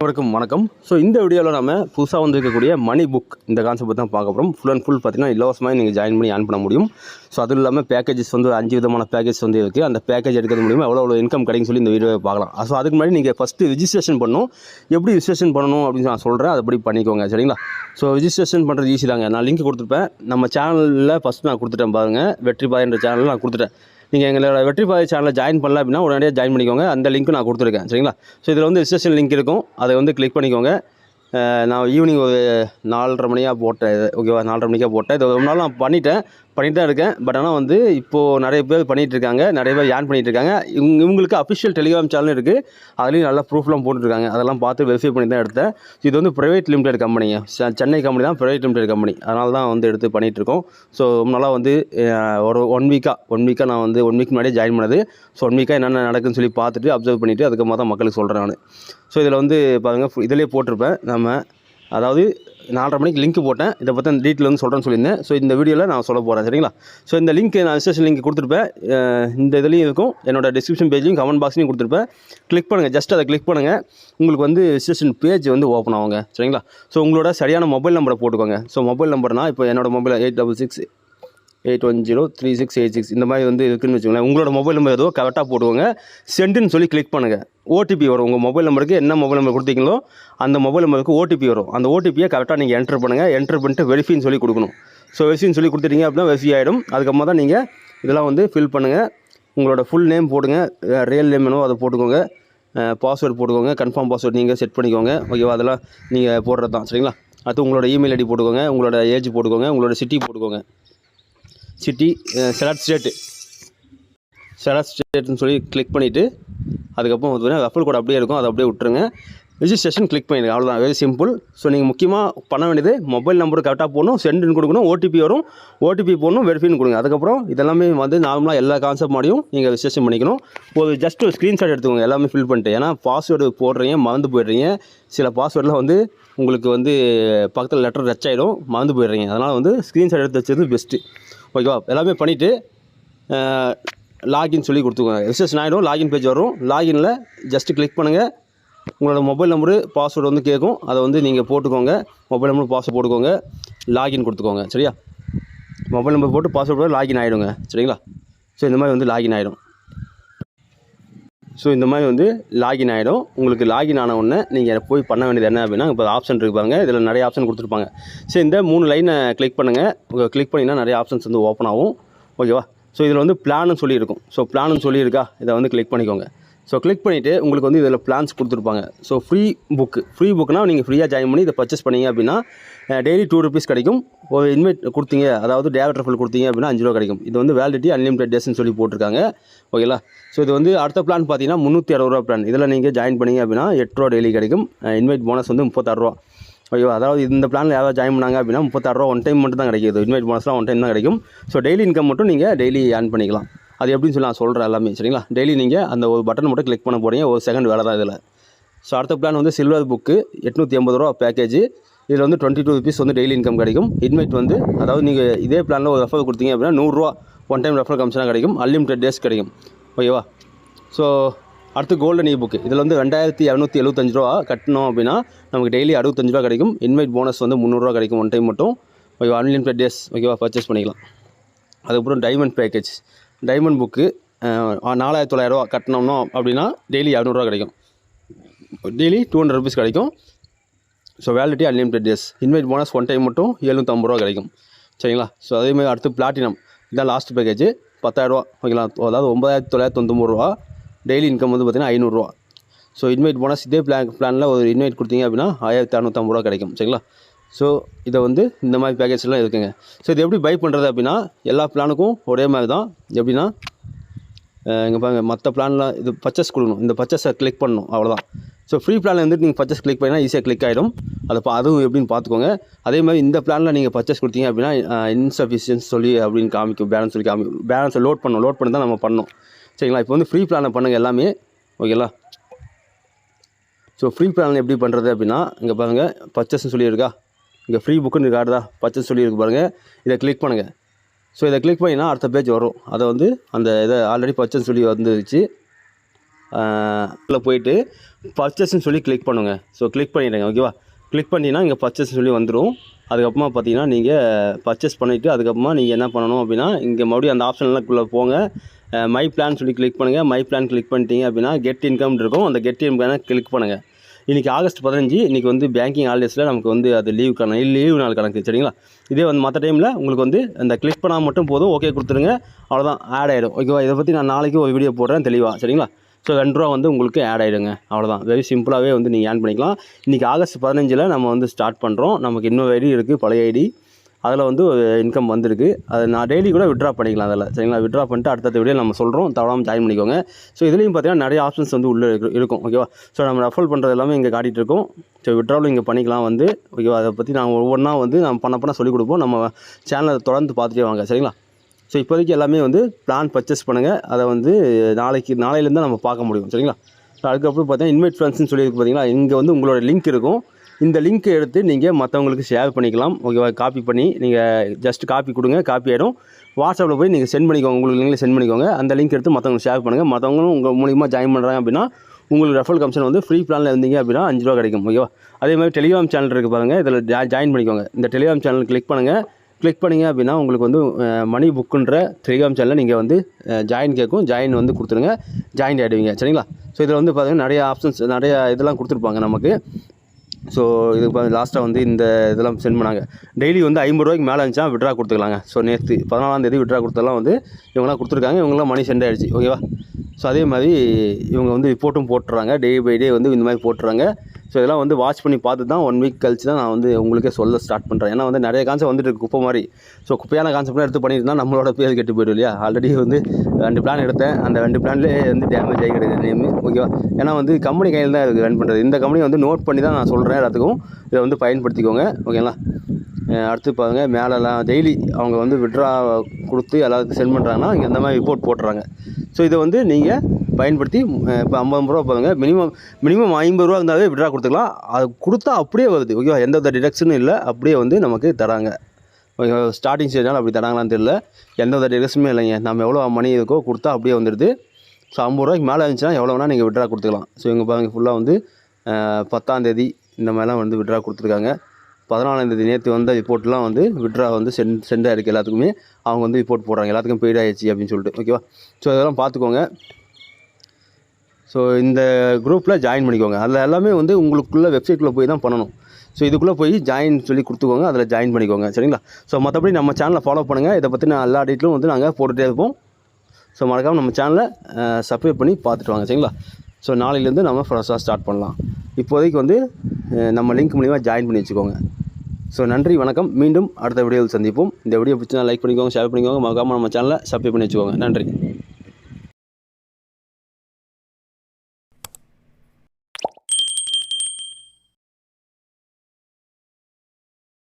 அனைவருக்கும் வணக்கம். ஸோ இந்த வீடியோவில் நம்ம புதுசாக வந்திருக்கக்கூடிய மணி புக் இந்த கான்செப்ட் தான் பார்க்க போகிறோம் ஃபுல் அண்ட் ஃபுல் பார்த்தீங்கன்னா இலவசமாக நீங்கள் ஜாயின் பண்ணி ஆன் பண்ண முடியும். ஸோ அதுவும் இல்லாமல் பேக்கேஜஸ் வந்து அஞ்சு விதமான பேக்கேஜ் வந்து இருக்குது அந்த பேக்கேஜ் எடுக்கிறது மூலியமாக எவ்வளோ எவ்வளோ இன்கம் கிடைக்கும் சொல்லி இந்த வீடியோவை பார்க்கலாம். ஸோ அதுக்கு முன்னாடி நீங்கள் ஃபஸ்ட்டு ரிஜிஸ்ட்ரேஷன் பண்ணணும். எப்படி ரிஜிஸ்ட்ரேஷன் பண்ணணும் அப்படின்னு நான் சொல்கிறேன் அதுபடி பண்ணிக்கோங்க. சரிங்களா? ஸோ ரிஜிஸ்ட்ரேஷன் பண்ணுறது ஈஸி தாங்க. நான் லிங்க் கொடுத்துருப்பேன். நம்ம சேனலில் ஃபஸ்ட்டு நான் கொடுத்துட்டேன் பாருங்கள் வெற்றி பாயன்ற சேனலில் நான் கொடுத்துட்டேன். நீங்கள் எங்களோட வெற்றி பாதை சேனலில் ஜாயின் பண்ணல அப்படின்னா உடனடியாக ஜாயின் பண்ணிக்கோங்க. அந்த லிங்க்கும் நான் கொடுத்துருக்கேன். சரிங்களா? ஸோ இதில் வந்து ரிஜிஸ்ட்ரேஷன் லிங்க் இருக்கும். அதை வந்து கிளிக் பண்ணிக்கோங்க. நான் ஈவினிங் ஒரு நாலரை மணியாக போட்டேன். ஓகேவா நாலரை மணிக்காக போட்டேன். இது ஒரு நாள் நான் பண்ணிட்டேன். பண்ணிட்டு தான் இருக்கேன். பட் ஆனால் வந்து இப்போது நிறைய பேர் பண்ணிகிட்டு இருக்காங்க நிறைய பேர் ஏன் பண்ணிகிட்டு இருக்காங்க இவங்க இவங்களுக்கு அஃபிஷியல் டெலிகிராம் சேனல் இருக்குது அதுலேயும் நல்லா ப்ரூஃப்லாம் போட்டுருக்காங்க. அதெல்லாம் பார்த்து வெரிஃபை பண்ணி தான் எடுத்தேன் இது வந்து ப்ரைவேட் லிமிடெட் கம்பெனிங்க சென்னை கம்பெனி தான் ப்ரைவேட் லிமிடெட் கம்பெனி அதனால தான் வந்து எடுத்து பண்ணிகிட்ருக்கோம் ஸோ நல்லா வந்து ஒரு ஒன் வீக்காக ஒன் வீக்காக நான் வந்து ஒன் வீக் முன்னாடியே ஜாயின் பண்ணது. ஸோ ஒன் வீக்காக என்னென்ன நடக்குதுன்னு சொல்லி பார்த்துட்டு அப்சர்வ் பண்ணிவிட்டு அதுக்கப்புறமா தான் மக்களுக்கு சொல்கிறேன் நான். ஸோ இதில் வந்து பாருங்கள் இதிலே போட்டிருப்பேன். நம்ம அதாவது நாலரை மணிக்கு லிங்க் போட்டேன். இதை பற்றி அந்த டீட்டெயில் வந்து சொல்கிறேன்னு சொல்லியிருந்தேன். ஸோ இந்த வீடியோவில் நான் சொல்ல போகிறேன் சரிங்களா? ஸோ இந்த லிங்க் நான் ரிஜிஸ்ட்ரேஷன் லிங்க் கொடுத்துருப்பேன். இந்த இதுலேயும் இருக்கும். என்னோட டிஸ்கிரிப்ஷன் பேஜ்லையும் கமெண்ட் பாக்ஸ்லையும் கொடுத்துருப்பேன். கிளிக் பண்ணுங்கள் ஜஸ்ட் அதை கிளிக் பண்ணுங்கள் உங்களுக்கு வந்து ரிஜிஸ்ட்ரேஷன் பேஜ் வந்து ஓப்பன் ஆகுங்க. சரிங்களா? ஸோ உங்களோட சரியான மொபைல் நம்பரை போட்டுக்கோங்க. ஸோ மொபைல் நம்பர்னா இப்போ என்னோட mobile eight double six eight one zero three six eight six இந்த மாதிரி வந்து இருக்குன்னு வச்சுக்கோங்களேன். உங்களோட மொபைல் நம்பர் ஏதோ கரெக்டாக போட்டுக்கோங்க. சென்டுன்னு சொல்லி கிளிக் பண்ணுங்கள் ஓடிபி வரும். உங்கள் மொபைல் நம்பருக்கு என்ன மொபைல் நம்பர் கொடுத்தீங்களோ அந்த மொபைல் நம்பருக்கு ஓடிபி வரும். அந்த ஓடிபியை கரெக்டாக நீங்கள் என்டர் பண்ணுங்கள் என்டர் பண்ணிட்டு வெரிஃபின்னு சொல்லி கொடுக்கணும். ஸோ வெரிஃபின்னு சொல்லி கொடுத்துட்டீங்க அப்படின்னா வெரிஃபை ஆகிடும் அதுக்கப்புறமா தான் நீங்கள் இதெல்லாம் வந்து ஃபில் பண்ணுங்கள் உங்களோட ஃபுல் நேம் போடுங்க. ரியல் நேம் என்னவோ அதை போட்டுக்கோங்க. பாஸ்வேர்டு போட்டுக்கோங்க. கன்ஃபார்ம் பாஸ்வேர்டு நீங்கள் செட் பண்ணிக்கோங்க. ஓகேவா அதெல்லாம் நீங்கள் போடுறது தான். சரிங்களா? அடுத்து உங்களோட இமெயில் ஐடி போட்டுக்கோங்க. உங்களோட ஏஜ் போட்டுக்கோங்க. உங்களோட சிட்டி போட்டுக்கோங்க. சிட்டி செலக்ட் ஸ்டேட்டு செலக்ட் ஸ்டேட்னு சொல்லி கிளிக் பண்ணிவிட்டு அதுக்கப்புறம் பார்த்தீங்கன்னா ரெஃபர் கோட் அப்படியே இருக்கும் அதை அப்படியே விட்டுருங்க. ரிஜிஸ்ட்ரேஷன் கிளிக் பண்ணிடுங்க அவ்வளோதான் வெரி சிம்பிள் ஸோ நீங்கள் முக்கியமாக பண்ண வேண்டியது மொபைல் நம்பர் கரெக்டாக போடணும் சென்டுன்னு கொடுக்கணும் ஓடிபி வரும் ஓடிபி போடணும் வெரிஃபின்னு கொடுங்க. அதுக்கப்புறம் இதெல்லாமே வந்து நார்மலாக எல்லா கான்செப்ட் மாதிரியும் நீங்கள் ரிஜிஸ்ட்ரேஷன் பண்ணிக்கணும். ஒரு ஜஸ்ட் ஒரு ஸ்க்ரீன்ஷாட் எடுத்துக்கோங்க எல்லாமே ஃபில் பண்ணிட்டு. ஏன்னா பாஸ்வேர்டு போடுறீங்க மறந்து போயிடுறீங்க. சில பாஸ்வேர்டெலாம் வந்து உங்களுக்கு வந்து பக்கத்தில் லெட்டர் டச் ஆகிடும் மறந்து போயிடுறீங்க. அதனால் வந்து ஸ்க்ரீன்ஷாட் எடுத்து வச்சது பெஸ்ட்டு ஓகேவா எல்லாமே பண்ணிவிட்டு லாகின் சொல்லி கொடுத்துக்கோங்க. ரிஜிஸ்ட்ரேஷன் ஆகிடும் லாகின் பேஜ் வரும். லாகினில் ஜஸ்ட்டு கிளிக் பண்ணுங்கள் உங்களோட மொபைல் நம்பரு பாஸ்வேர்டு வந்து கேட்கும். அதை வந்து நீங்கள் போட்டுக்கோங்க. மொபைல் நம்பர் பாஸ்வேர்டு போட்டுக்கோங்க. லாகின் கொடுத்துக்கோங்க. சரியா? மொபைல் நம்பர் போட்டு பாஸ்வேர்டு போட்டு லாகின் ஆகிடுங்க சரிங்களா? ஸோ இந்த மாதிரி வந்து லாகின் ஆகிடும் ஸோ இந்த மாதிரி வந்து லாகின் ஆகிடும் உங்களுக்கு லாகின் ஆன உடனே நீங்கள் போய் பண்ண வேண்டியது என்ன அப்படின்னா இப்போ ஆப்ஷன் இருப்பாங்க இதில் நிறைய ஆப்ஷன் கொடுத்துருப்பாங்க. ஸோ இந்த மூணு லைனை கிளிக் பண்ணுங்கள் கிளிக் பண்ணிங்கன்னா நிறைய ஆப்ஷன்ஸ் வந்து ஓப்பன் ஆகும். ஓகேவா ஸோ இதில் வந்து பிளான்னு சொல்லியிருக்கும். ஸோ பிளான்னு சொல்லியிருக்கா? இதை வந்து கிளிக் பண்ணிக்கோங்க. ஸோ கிளிக் பண்ணிவிட்டு உங்களுக்கு வந்து இதில் பிளான்ஸ் கொடுத்துருப்பாங்க. ஸோ ஃப்ரீ புக்கு ஃப்ரீ புக்னால் நீங்கள் ஃப்ரீயாக ஜாயின் பண்ணி இதை பர்ச்சேஸ் பண்ணீங்க அப்படின்னா டெய்லி டூ ருபீஸ் கிடைக்கும். ஒரு இன்வைட் கொடுத்தீங்க அதாவது டேவட் ரெஃபல் கொடுத்தீங்க அப்படின்னா அஞ்சு ரூபா கிடைக்கும். இது வந்து வேலிடிட்டி அன்லிமிடெட் டேஸ்னு சொல்லி போட்டிருக்காங்க. ஓகேங்களா ஸோ இது வந்து அடுத்த பிளான் பார்த்தீங்கன்னா முந்நூற்றி அறுபது ரூபா பிளான் இதில் நீங்கள் ஜாயின் பண்ணீங்க அப்படின்னா எட்டு ரூபா டெய்லி கிடைக்கும். இன்வைட் போனஸ் வந்து முப்பத்தாறு ரூபா. ஓகேவா அதாவது இந்த பிளானில் யாராவது ஜாயின் பண்ணாங்க அப்படின்னா முப்பத்தாறு ரூபா ஒன் டைம் மட்டும் தான் கிடைக்குது. இன்வைட் போனஸ்லாம் ஒன் டைம் தான் கிடைக்கும். ஸோ டெய்லி இன்கம் மட்டும் நீங்கள் டெய்லி ஏர்ன் பண்ணிக்கலாம். அது எப்படின்னு சொல்லி நான் சொல்கிறேன் எல்லாமே சரிங்களா? டெய்லி நீங்கள் அந்த ஒரு பட்டன் மட்டும் கிளிக் பண்ண போகிறீங்க ஒரு செகண்ட் வேலை தான் இதில். ஸோ அடுத்த பிளான் வந்து சில்வர் புக்கு எட்நூற்றி எண்பது ரூபா பேக்கேஜ் இதில் வந்து டுவெண்ட்டி டூ ருபீஸ் வந்து டெய்லி இன்கம் கிடைக்கும். இன்வைட் வந்து அதாவது நீங்கள் இதே பிளானில் ஒரு ரெஃபர் கொடுத்தீங்க அப்படின்னா நூறுரூவா ஒன் டைம் ரெஃபர் கமிஷனாக கிடைக்கும். அன்லிமிட்டட் டேஸ் கிடைக்கும். ஓகேவா? ஸோ அடுத்து கோல்டன் இ புக்கு இதில் வந்து ரெண்டாயிரத்தி இரநூத்தி எழுபத்தஞ்சு ரூபா கட்டணும் அப்படின்னா நமக்கு டெய்லி அறுபத்தஞ்சு ரூபா கிடைக்கும். இன்வைட் போனஸ் வந்து முந்நூறுரூவா கிடைக்கும் ஒன் டைம் மட்டும். ஓகேவா அன்லிமிட்டட் டேஸ் ஓகேவா பர்ச்சேஸ் பண்ணிக்கலாம். அதுக்கப்புறம் டைமண்ட் பேக்கேஜ் டைமண்ட் புக்கு நாலாயிரத்தி தொள்ளாயிரரூவா கட்டினோம்னா அப்படின்னா டெய்லி இரநூறுவா கிடைக்கும். டெய்லி டூ ஹண்ட்ரட் ருபீஸ் கிடைக்கும். So validity unlimited days invite bonus one time மட்டும் எழுநூற்றம்பது ரூபா கிடைக்கும். சரிங்களா? ஸோ அதேமாதிரி அடுத்து பிளாட்டினம் இதான் லாஸ்ட் பேக்கேஜ் பத்தாயிரரூவா ஓகேங்களா? அதாவது ஒம்பதாயிரத்தி தொள்ளாயிரத்தி தொண்ணூறு ரூபா. டெய்லி இன்கம் வந்து பார்த்திங்கன்னா ஐநூறுரூவா. ஸோ இன்வைட் போனால் இதே பிளான் பிளானில் ஒரு இன்வைட் கொடுத்தீங்க அப்படின்னா ஆயிரத்தி அறநூற்றம்பது ரூபா கிடைக்கும். சரிங்களா? ஸோ இதை வந்து இந்த மாதிரி பேக்கேஜ்லாம் இருக்குங்க. ஸோ இது எப்படி பை பண்ணுறது அப்படின்னா எல்லா பிளானுக்கும் ஒரே மாதிரி தான். எப்படின்னா இங்கே பாருங்க மற்ற பிளானில் இது பர்ச்சஸ் கொடுக்கணும். இந்த பர்ச்சஸை கிளிக் பண்ணணும். அவ்வளோதான் ஸோ ஃப்ரீ பிளானில் வந்துட்டு நீங்கள் பர்ச்சேஸ் கிளிக் பண்ணினா ஈஸியாக கிளிக் ஆகிடும் அதை பா அதுவும் எப்படின்னு பார்த்துக்கோங்க. அதே மாதிரி இந்த பிளானில் நீங்கள் பர்ச்சேஸ் கொடுத்தீங்க அப்படின்னா இன்சஃபிஷியன்ஸ் சொல்லி அப்படின்னு காமிக்கும் பேலன்ஸ் சொல்லி காமிக்கும். பேலன்ஸை லோட் பண்ணணும். லோட் பண்ணி தான் நம்ம பண்ணோம் சரிங்களா? இப்போ வந்து ஃப்ரீ பிளானை பண்ணுங்கள் எல்லாமே. ஓகேங்களா ஸோ ஃப்ரீ பிளான் எப்படி பண்ணுறது அப்படின்னா இங்கே பாருங்கள் பர்ச்சஸ்ன்னு சொல்லியிருக்கா. இங்கே ஃப்ரீ புக்குன்னு கார்டு பர்ச்சேஸ் சொல்லியிருக்கு பாருங்கள் இதை கிளிக் பண்ணுங்கள் ஸோ இதை கிளிக் பண்ணினா அடுத்த பேஜ் வரும். அதை வந்து அந்த இதை ஆல்ரெடி பர்ச்சஸ் சொல்லி வந்துருச்சு. அதில் போயிட்டு பர்ச்சஸ்ன்னு சொல்லி கிளிக் பண்ணுங்க. ஸோ கிளிக் பண்ணிடுங்க ஓகேவா கிளிக் பண்ணிங்கன்னா இங்கே பர்ச்சேஸ் சொல்லி வந்துடும் அதுக்கப்புறமா பார்த்தீங்கன்னா நீங்கள் பர்ச்சேஸ் பண்ணிவிட்டு அதுக்கப்புறமா நீங்கள் என்ன பண்ணணும் அப்படின்னா இங்கே மறுபடியும் அந்த ஆப்ஷன்லாம்குள்ளே போங்க. மை பிளான் சொல்லி கிளிக் பண்ணுங்கள் மை பிளான் கிளிக் பண்ணிட்டீங்க அப்படின்னா கெட் இன்கம் இருக்கும். அந்த கெட் இன்கம் கிளிக் பண்ணுங்கள் இன்றைக்கி ஆகஸ்ட் பதினஞ்சு இன்றைக்கி வந்து பேங்கிங் ஹாலிடேஸில் நமக்கு வந்து அது லீவ் கணக்கு லீவ் நாள் கணக்கு சரிங்களா? இதே வந்து மற்ற டைமில் உங்களுக்கு வந்து அந்த கிளிக் பண்ணால் மட்டும் போதும். ஓகே கொடுத்துருங்க. அவ்வளோதான் ஆட் ஆகிடும் ஓகேவா இதை பற்றி நான் நாளைக்கு ஒரு வீடியோ போடுறேன் தெளிவாக சரிங்களா? ஸோ ரெண்டு ரூபா வந்து உங்களுக்கு ஆட் ஆகிடுங்க அவ்வளோதான் வெரி சிம்பிளாகவே வந்து நீங்கள் ஆன் பண்ணிக்கலாம். இன்றைக்கி ஆகஸ்ட் பதினஞ்சில் நம்ம வந்து ஸ்டார்ட் பண்ணுறோம் நமக்கு இன்னொரு ஐடி இருக்குது பழைய ஐடி. அதில் வந்து ஒரு இன்கம் வந்திருக்கு. அதை நான் டெய்லி கூட விட்ரா பண்ணிக்கலாம் அதில். சரிங்களா? விட்ரா பண்ணிட்டு அடுத்தடுத்த வீடியோ நம்ம சொல்கிறோம் தவறாமல் ஜாயின் பண்ணிக்கோங்க. ஸோ இதுலேயும் பார்த்தீங்கன்னா நிறைய ஆப்ஷன்ஸ் வந்து உள்ளே இருக்கு- இருக்கும். ஓகேவா ஸோ நம்ம ரெஃபர் பண்ணுறது எல்லாமே இங்கே காட்டிகிட்டு இருக்கோம். ஸோ விட்ராலும் இங்கே பண்ணிக்கலாம் வந்து. ஓகேவா அதை பற்றி நான் ஒவ்வொன்றா வந்து நம்ம பண்ண பண்ண சொல்லிக் கொடுப்போம். நம்ம சேனலை தொடர்ந்து பார்த்துட்டே வாங்க. சரிங்களா? ஸோ இப்போதைக்கு எல்லாமே வந்து பிளான் பர்ச்சேஸ் பண்ணுங்கள் அதை வந்து நாளைக்கு நாளையிலேருந்து நம்ம பார்க்க முடியும். சரிங்களா? ஸோ அதுக்கப்புறம் பார்த்தீங்கன்னா இன்வைட் ஃப்ரெண்ட்ஸ்னு சொல்லியிருக்கு பார்த்தீங்களா? இங்கே வந்து உங்களோட லிங்க் இருக்கும். இந்த லிங்க்கை எடுத்து நீங்கள் மற்றவங்களுக்கு ஷேர் பண்ணிக்கலாம். ஓகேவா காப்பி பண்ணி நீங்கள் ஜஸ்ட் காப்பி கொடுங்க. காப்பி ஆகிடும் வாட்ஸ்அப்பில் போய் நீங்கள் சென்ட் பண்ணிக்கோங்க. உங்களுக்கு லிங்கில் சென்ட் பண்ணிக்கோங்க. அந்த லிங்க் எடுத்து மற்றவங்களுக்கு ஷேர் பண்ணுங்கள் மற்றவங்களும் உங்கள் மூலியமாக ஜாயின் பண்ணுறாங்க அப்படின்னா உங்களுக்கு ரெஃபரல் கமிஷன் வந்து ஃப்ரீ பிளானில் இருந்தீங்க அப்படின்னா அஞ்சு ரூபா கிடைக்கும். ஓகேவா அதே மாதிரி டெலிகிராம் சேனல் இருக்குது பாருங்கள் இதில் ஜாயின் பண்ணிக்கோங்க. இந்த டெலிகிராம் சேனல் கிளிக் பண்ணுங்கள் கிளிக் பண்ணிங்க அப்படின்னா உங்களுக்கு வந்து மணி புக்குன்ற டெலிகிராம் சேனலில் நீங்கள் வந்து ஜாயின் கேட்கும். ஜாயின் வந்து கொடுத்துருங்க ஜாயின் ஆகிடுவீங்க சரிங்களா? ஸோ இதில் வந்து பார்த்தீங்கன்னா நிறைய ஆப்ஷன்ஸ் நிறைய இதெல்லாம் கொடுத்துருப்பாங்க நமக்கு. ஸோ இது லாஸ்ட்டாக வந்து இந்த இதெல்லாம் சென்ட் பண்ணாங்க. டெய்லி வந்து ஐம்பது ரூபாய்க்கு மேலே இருந்துச்சா விட்ரா கொடுத்துக்கலாங்க. ஸோ நேற்று பதினாலாம் தேதி விட்ரா கொடுத்தெல்லாம் வந்து இவங்களாம் கொடுத்துருக்காங்க. இவங்களாம் மணி சென்ட் ஆகிடுச்சு ஓகேவா ஸோ அதே மாதிரி இவங்க வந்து ரிப்போர்ட்டும் போட்டுறாங்க. டே பை டே வந்து இந்த மாதிரி போட்டுறாங்க. ஸோ இதெல்லாம் வந்து வாட்ச் பண்ணி பார்த்து தான் ஒன் வீக் கழிச்சு தான் நான் வந்து உங்களுக்கே சொல்ல ஸ்டார்ட் பண்ணுறேன் ஏன்னா வந்து நிறைய கான்செப்ட் வந்துட்டு இருக்கு குப்பை மாதிரி. ஸோ குப்பையான கான்செப்ட்லாம் எடுத்து பண்ணியிருந்தா நம்மளோட பேர் கெட்டு போயிடும் இல்லையா? ஆல்ரெடி வந்து ரெண்டு பிளான் எடுத்தேன். அந்த ரெண்டு பிளான்லேயே வந்து டேமேஜ் ஆகி கிடையாது நேமு ஓகேவா ஏன்னா வந்து கம்பெனி கையில் தான் இருக்குது ரன் பண்ணுறது இந்த கம்பெனி வந்து நோட் பண்ணி தான் நான் சொல்கிறேன் எல்லாத்துக்கும். இதை வந்து பயன்படுத்திக்கோங்க. ஓகேங்களா அடுத்து பாருங்கள் மேலெலாம் டெய்லி அவங்க வந்து விட்ரா கொடுத்து எல்லாத்துக்கும் சென்ட் பண்ணுறாங்கன்னா இங்கே இந்த மாதிரி ரிப்போர்ட் போட்டுறாங்க. ஸோ இதை வந்து நீங்கள் பயன்படுத்தி இப்போ ஐம்பது ரூபா போதுங்க மினிமம் மினிமம் ஐம்பது ரூபா இருந்தாலே விட்ரா கொடுத்துக்கலாம். அது கொடுத்தா அப்படியே வருது. ஓகேவா எந்த வித டிடக்ஷனும் இல்லை. அப்படியே வந்து நமக்கு தராங்க. ஓகேவா ஸ்டார்டிங் ஸ்டேஜ்னால அப்படி தராங்களான்னு தெரியல. எந்த வித டிடக்ஷனுமே இல்லைங்க. நம்ம எவ்வளோ மணி இருக்கோ கொடுத்தா அப்படியே வந்துடுது. ஸோ ஐம்பது ரூபாய்க்கு மேலே இருந்துச்சுன்னா எவ்வளோ வேணால் நீங்கள் விட்ரா கொடுத்துக்கலாம். ஸோ இங்கே பாருங்கள் ஃபுல்லாக வந்து அஹ், பத்தாம் தேதி இந்த மாதிரிலாம் வந்து விட்ரா கொடுத்துருக்காங்க. பதினாலாம் தேதி நேற்று வந்த ரிப்போர்ட்லாம் வந்து விட்ரா வந்து சென்ட் சென்ட் ஆகிருக்கு எல்லாத்துக்குமே. அவங்க வந்து ரிப்போர்ட் போடுறாங்க. எல்லாத்துக்கும் பெய்ட் ஆயிடுச்சு அப்படின்னு சொல்லிட்டு. ஓகேவா ஸோ இதெல்லாம் பார்த்துக்கோங்க. ஸோ இந்த குரூப்பில் ஜாயின் பண்ணிக்கோங்க. அதில் எல்லாமே வந்து உங்களுக்குள்ள வெப்சைட்டில் போய் தான் பண்ணணும். ஸோ இதுக்குள்ளே போய் ஜாயின் சொல்லி கொடுத்துக்கோங்க. அதில் ஜாயின் பண்ணிக்கோங்க. சரிங்களா? ஸோ மற்றபடி நம்ம சேனலை ஃபாலோ பண்ணுங்கள் இதை பற்றி நான் எல்லா டீட்டெயிலும் வந்து நாங்கள் போட்டுகிட்டே இருப்போம். ஸோ மறக்காமல் நம்ம சேனலை சப்ஸ்கிரைப் பண்ணி பார்த்துட்டு வாங்க. சரிங்களா? ஸோ நாளையிலேருந்து நம்ம ஃப்ரெஷ்ஷாக ஸ்டார்ட் பண்ணலாம். இப்போதைக்கு வந்து நம்ம லிங்க் மூலிமா ஜாயின் பண்ணி வச்சுக்கோங்க. ஸோ நன்றி வணக்கம். மீண்டும் அடுத்த வீடியோவில் சந்திப்போம். இந்த வீடியோ பிடிச்சா லைக் பண்ணிக்கோங்க ஷேர் பண்ணிக்கோங்க. மறக்காமல் நம்ம சேனலை சப்ஸ்கிரைப் பண்ணி வச்சுக்கோங்க. நன்றி.